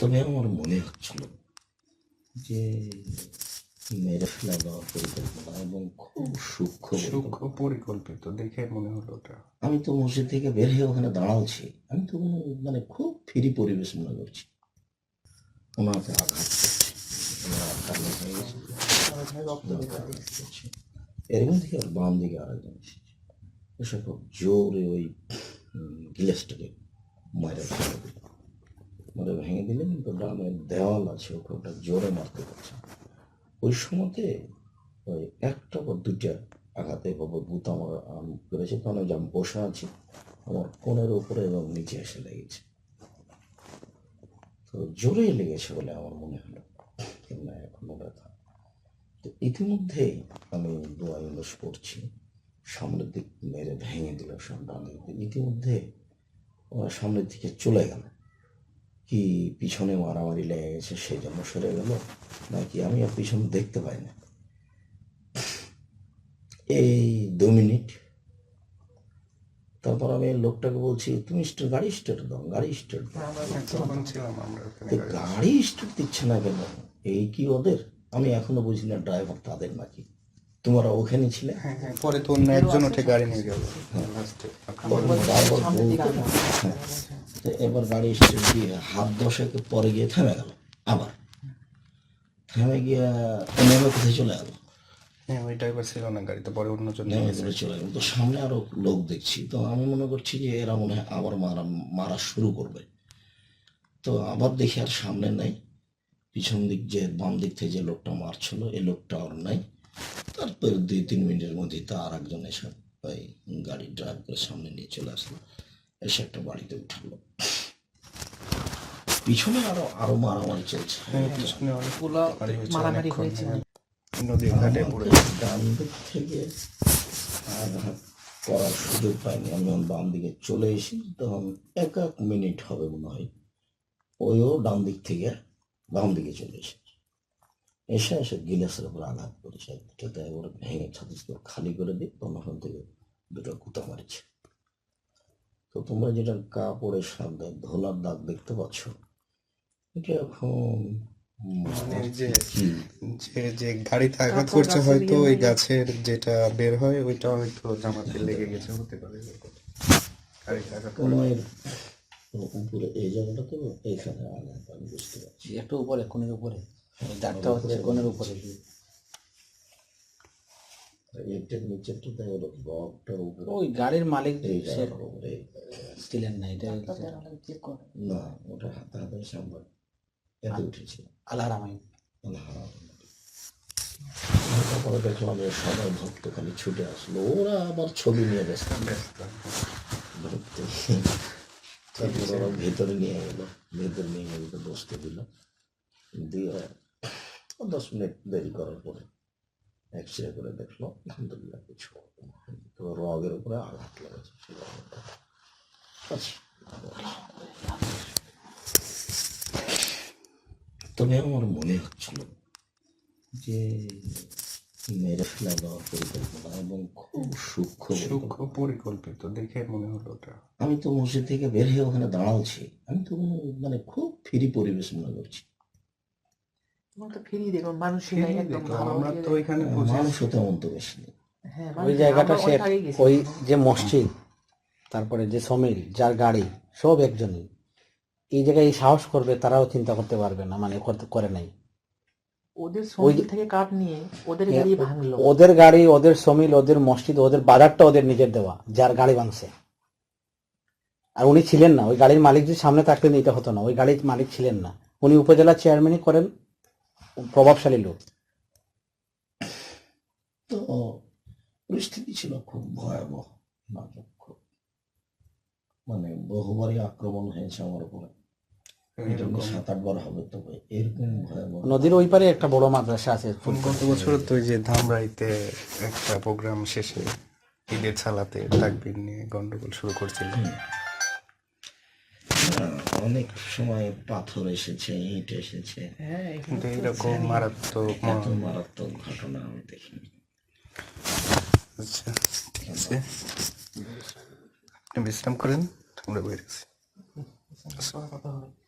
তবে আমার মনে হচ্ছিল যে মেরে ফেলা দেওয়ার পরিকল্পনা এবং খুব সূক্ষ্ম সূক্ষ্ম পরিকল্পিত দেখে মনে হলো ওটা আমি তো মসজিদ থেকে বের হয়ে ওখানে দাঁড়াচ্ছি আমি তো মানে খুব ফ্রি পরিবেশ মনে করছি ওনাকে আঘাত করছে। এর মধ্যে আর বাম দিকে আরেকজন এসেছে এসে খুব জোরে ওই গিলাসটাকে মারা ফেলে ভেঙে দিলে কিন্তু গ্রামের দেওয়াল আছে ওকে ওটা জোরে মারতে পারছে ওই সময়তে ওই একটা বা দুইটা আঘাতে বাবা বুত আমার, আম করেছে, কারণ আমি বসে আছি, আমার কোণের উপরে এবং নিচে এসে লেগেছে। তো জোরে লেগেছে বলে আমার মনে হলো। না এখনও ব্যথা। তো ইতিমধ্যেই আমি দোয়া ইংলিশ পড়ছি, সামনের দিক মেরে ভেঙে দিল সব ডানে ইতিমধ্যে ওরা সামনের দিকে চলে গেল। কি পিছনে মারামারি লেগে গেছে সেই জন্য সরে গেল নাকি আমি আর পিছনে দেখতে পাই না? এই দু মিনিট। তারপর আমি লোকটাকে বলছি তুমি গাড়ি স্টার্ট দাও গাড়ি স্টার্ট গাড়ি স্টার্ট দিচ্ছে না কেন? এই কি ওদের? আমি এখনও বুঝি না ড্রাইভার তাদের নাকি? তোমরা ওখানে ছিলে? হ্যাঁ হ্যাঁ পরে তো অন্য একজন উঠে গাড়ি নিয়ে গেল। তো এবার গাড়ি স্টার্ট দিয়ে হাত দশেক পরে গিয়ে থেমে গেল আবার। থেমে গিয়ে নেমে কোথায় চলে গেল? হ্যাঁ ওই ড্রাইভার ছিল না গাড়িতে পরে অন্যজন নিয়ে নেমে করে চলে গেল। তো সামনে আরও লোক দেখছি। তো আমি মনে করছি যে এরা মনে হয় আবার মারা মারা শুরু করবে। তো আবার দেখি আর সামনে নাই। পিছন দিক যে বাম দিক থেকে যে লোকটা মারছিল এই লোকটা আর নাই। তারপর দুই তিন মিনিটের মধ্যে তো আর একজন এসে ওই গাড়ি ড্রাইভ করে সামনে নিয়ে চলে আসলো। এসে একটা বাড়িতে উঠালো। পিছনে আরও আরও মারামারি চলছে। হ্যাঁ পিছনে অনেকগুলো গাড়ি হয়েছে মারামারি হয়েছে। নদীর ঘাটে পড়ে ডান দিক থেকে আঘাত করার সুযোগ পাইনি। আমি যখন বাম দিকে চলে এসি তখন এক এক মিনিট হবে মনে হয়। ওইও ডান দিক থেকে বাম দিকে চলে এসেছে। এসে এসে গিলাসের উপর আঘাত করেছে। একবারে ভেঙে ছাতিস খালি করে দিই তখন ওখান থেকে দুটো কুতা মারিছে। তো তোমরা যেটা কাপড়ের সামনে ধোলার দাগ দেখতে পাচ্ছ এটা এখন এই যে যে যে গাড়িতে আঘাত করছে হয়তো ওই গাছের যেটা বের হয় ওইটা হয়তো জামাতে লেগে গেছে হতে পারে। গাড়িতে আঘাত উপরে এই জায়গাটাতে এইখানে আঘাত আমি বুঝতে পারছি। একটু উপরে কোণের উপরে দাগটা হচ্ছে কোণের উপরে। হলো বকটার উপরে ওই গাড়ির মালিক এই সে জায়গাটার উপরে ছিলেন না এটা না ওটা হাতে হাতে সামনে এতে উঠেছিল আলারামাই তারপরে দেখলাম সবাই ভক্ত খালি ছুটে আসলো। ওরা আবার ছবি নিয়ে ব্যস্ত। ভক্ত তারপর ওরা ভেতরে নিয়ে গেল ভেতরে নিয়ে গেল তো বসতে দিল। দিয়ে দশ মিনিট দেরি করার পরে এক্স রে করে দেখল আলহামদুলিল্লাহ কিছু তো রগের উপরে আঘাত লেগেছে আচ্ছা তবে আমার মনে হচ্ছিল যে মেরে ফেলা দেওয়ার পরিকল্পনা এবং খুব সূক্ষ্ম সূক্ষ্ম পরিকল্পিত দেখে মনে হলো ওটা আমি তো মসজিদ থেকে বের হয়ে ওখানে দাঁড়াচ্ছি আমি তো মানে খুব ফ্রি পরিবেশ মনে করছি তো ফিরিয়ে দেখো মানুষই নাই একদম ভালো আমরা তো ওইখানে মানুষও তেমন তো বেশি নেই। হ্যাঁ, ওই জায়গাটা সে অনেক আগেই গেছি। ওই যে মসজিদ তারপরে যে সমিল যার গাড়ি সব একজনই এই জায়গায় সাহস করবে তারাও চিন্তা করতে পারবে না মানে করে নাই। ওদের সঙ্গী থেকে কাঠ নিয়ে ওদের গাড়ি ভাঙলো। ওদের গাড়ি ওদের সমিল ওদের মসজিদ ওদের বাজারটা ওদের নিজের দেওয়া যার গাড়ি ভাঙছে। আর উনি ছিলেন না ওই গাড়ির মালিক যদি সামনে থাকতেন এটা হতো না। ওই গাড়ির মালিক ছিলেন না। উনি উপজেলা চেয়ারম্যানই করেন প্রভাবশালী লোক। তো পরিস্থিতি ছিল খুব ভয়াবহ খুব মানে বহুবারই আক্রমণ হয়েছে আমার উপরে। সাত আটবার হবে তবে এরকম ভয়াবহ। নদীর ওই পারে একটা বড় মাদ্রাসা আছে গত বছর তো ওই যে ধামরাইতে একটা প্রোগ্রাম শেষে ঈদের ছালাতে তাকবির নিয়ে গন্ডগোল শুরু করছিল। হ্যাঁ, অনেক সময় পাথর এসেছে ইট এসেছে। হ্যাঁ কিন্তু এরকম মারাত্মক এত মারাত্মক ঘটনা আমি দেখিনি। আচ্ছা ঠিক আছে। আপনি বিশ্রাম করেন আমরা বেরিয়েছি কথা হবে।